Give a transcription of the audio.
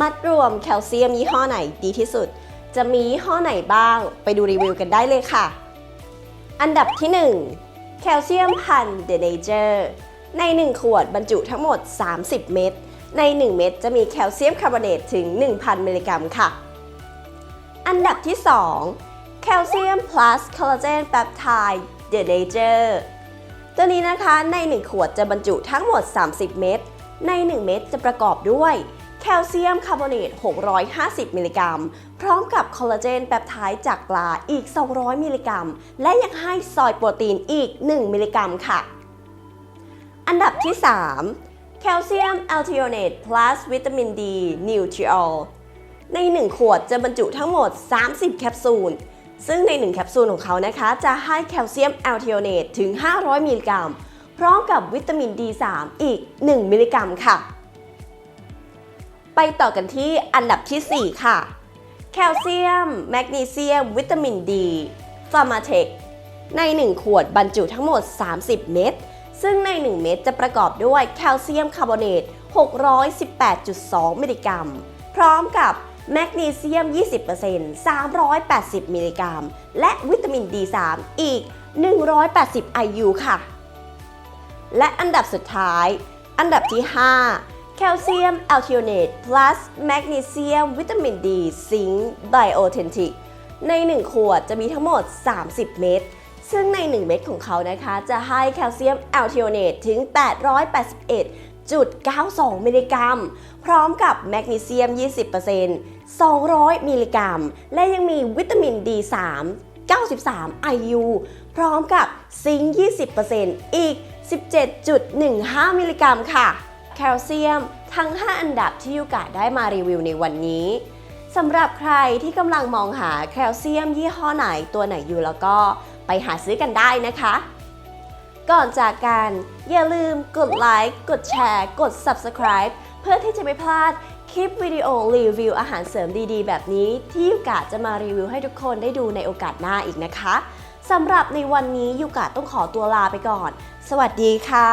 มัดรวมแคลเซียมยี่ห้อไหนดีที่สุด จะมียี่ห้อไหนบ้าง ไปดูรีวิวกันได้เลยค่ะ อันดับที่ 1 แคลเซียมพันเดเนเจอร์ใน 1 ขวดบรรจุทั้งหมด 30 เม็ดใน 1 เม็ดจะมีแคลเซียมคาร์บอเนตถึง 1,000 มิลลิกรัมค่ะ อันดับที่ 2 แคลเซียม plus คอลลาเจนแปปไทด์เดเนเจอร์ตัวนี้นะคะใน 1 ขวดจะบรรจุทั้งหมด 30 เม็ดใน 1 เม็ดจะประกอบด้วย คลเซียมคาร์บอเนต 650 มิลลิกรัม พร้อมกับคอลลาเจนแปปไทด์จากปลาอีก 200 มิลลิกรัม และยังให้ซอยโปรตีนอีก 1 มิลลิกรัมค่ะ อันดับที่ 3 แคลเซียมแอลทิโอเนต plus วิตามินดีนิวทริออลใน 1 ขวดจะบรรจุทั้งหมด 30 แคปซูล ซึ่งใน 1 แคปซูลของเขานะคะ จะให้แคลเซียมแอลทิโอเนตถึง 500 มิลลิกรัม พร้อมกับวิตามิน D3 อีก 1 มิลลิกรัมค่ะ ไปต่อกันที่อันดับที่ 4 ค่ะ แคลเซียม แมกนีเซียม วิตามินดีฟาร์มาเทคใน 1 ขวดบรรจุทั้งหมด 30 เม็ดซึ่งใน 1 เม็ดจะประกอบด้วยแคลเซียมคาร์บอเนต 618.2 มิลลิกรัม พร้อมกับแมกนีเซียม 20% 380 มิลลิกรัม และวิตามิน D3 อีก 180 IU ค่ะ และอันดับสุดท้าย อันดับที่ 5 แคลเซียมแอลทิโอเนต plus แมกนีเซียม วิตามินดี ซิงค์ไบโอเทนติก ใน 1 ขวดจะมีทั้งหมด 30 เม็ด ซึ่งใน 1 เม็ดของเขานะคะ จะให้แคลเซียมแอลทิโอเนตถึง 881.92 มิลลิกรัม พร้อมกับแมกนีเซียม 20% 200 มิลลิกรัม และยังมีวิตามิน D3 93 IU พร้อมกับซิงค์ 20%อีก 17.15 มิลลิกรัมค่ะ แคลเซียม ทั้ง 5 อันดับที่ยูกะได้มารีวิวในวันนี้สำหรับใครที่กำลังมองหาแคลเซียมยี่ห้อไหนตัวไหนอยู่แล้วก็ไปหาซื้อกันได้นะคะ ก่อนจากกันอย่าลืมกดไลค์กดแชร์ กด Subscribe เพื่อที่จะไม่พลาดคลิปวิดีโอรีวิวอาหารเสริมดีๆ แบบนี้ที่ยูกะจะมารีวิวให้ทุกคนได้ดูในโอกาสหน้าอีกนะคะสำหรับในวันนี้ยูกะต้องขอตัวลาไปก่อน สวัสดีค่ะ